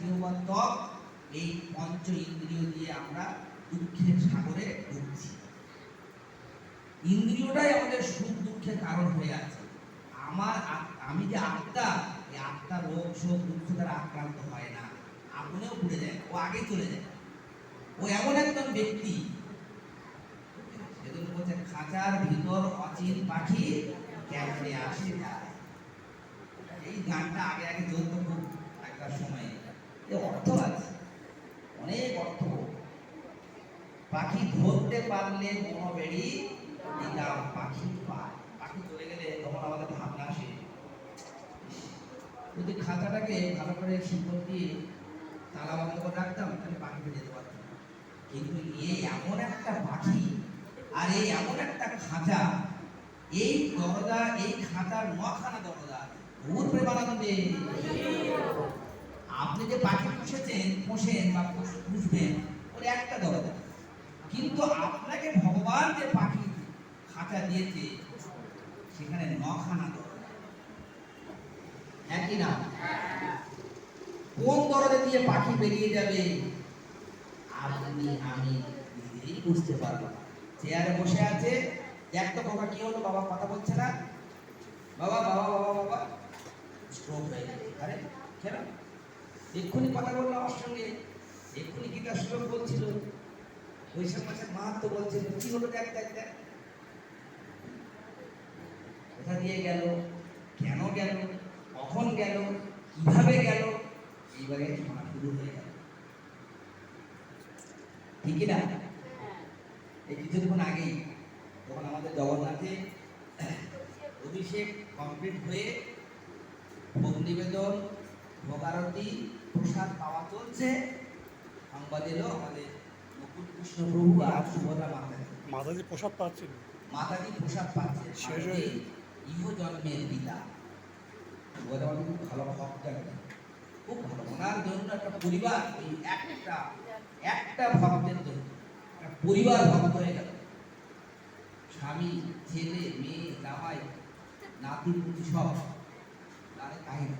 ত্বক এই পঞ্চ ইন্দ্রিয় দিয়ে আমরা দুঃখের সাগরে ডুবছি। ইন্দ্রিয়টাই আমাদের সুখ দুঃখের কারণ হয়ে আছে। আমার আমি যে আত্মা, এই আত্মা রোগ, শোক, দুঃখ দ্বারা আক্রান্ত হয় না। আপনিও ঘুরে যায় ও আগে চলে যায়। ও এমন একজন ব্যক্তি, সেজন্য বলছে, খাঁচার ভিতর অচিন পাখি কেমনে আসে যায়? এই গানটা আগে আগে চলতো খুব একটা সময়ে অর্থ আছে। অনেক অর্থ। পাখি ধরতে পারলে মনোবেড়ি দিতাম পাখি পায়। পাখি চলে গেলে তখন আমাদের ভাবনা আসে। যদি খাঁচাটাকে ভালো করে শিকড় দিয়ে তালা বন্ধ করে রাখতাম, তাহলে পাখিটা যেতে পারতাম কিন্তু এই এমন একটা পাখি আর এই এমন একটা খাঁচা, এই দরজা, এই খাঁচার নখানা দরজা, ভূত প্রেমানন্দে। আপনি যে পাখি পুষেছেন, পোষেন বা পুষ- পুষবেন, ওর একটা দরজা কিন্তু আপনাকে ভগবান যে পাখি খাঁচা দিয়েছে, সেখানে নখানা দরজা একই না কোন দরজা দিয়ে পাখি বেরিয়ে যাবে, আপনি, আমি নিজেই বুঝতে পারব চেয়ারে বসে আছে একটা কথা কি হলো, বাবা কথা বলছে না। বাবা বাবা বাবা বাবা স্ট্রোক হয়ে গেছে আরে, কেন? এক্ষুনি কথা বলল আমার সঙ্গে। এক্ষুনি গীতা শ্লোক বলছিল। বৈশাখ মাসের মাহাত্ম বলছিল, কি হলো দেখ দেখ দেখ? কোথা দিয়ে গেল, কেন গেল, কখন গেল, কীভাবে গেল, এইবারে শোনা শুরু হয়ে গেল। ঠিকই না? এই কিছুক্ষণ আগেই যখন আমাদের জগন্নাথে অভিষেক কমপ্লিট হয়ে ভোগ নিবেদন ভোগারতি প্রসাদ পাওয়া চলছে। সংবাদ এলো আমাদের মুকুট কৃষ্ণ প্রভু আর সুভদ্রা মাতা মাতাজি প্রসাদ পাচ্ছিল মাতাজি প্রসাদ পাচ্ছে। শেষ হয়ে ইহ জন্মের পিতা। সুভদ্রা মাতা খুব ভালো ভক্ত একটা খুব ভালো। ওনার জন্য একটা পরিবার ওই একটা একটা ভক্তের জন্য। একটা পরিবার ভক্ত হয়ে গেল। স্বামী ছেলে মেয়ে জামাই নাতি পুতি সব। তাদের কাহিনী।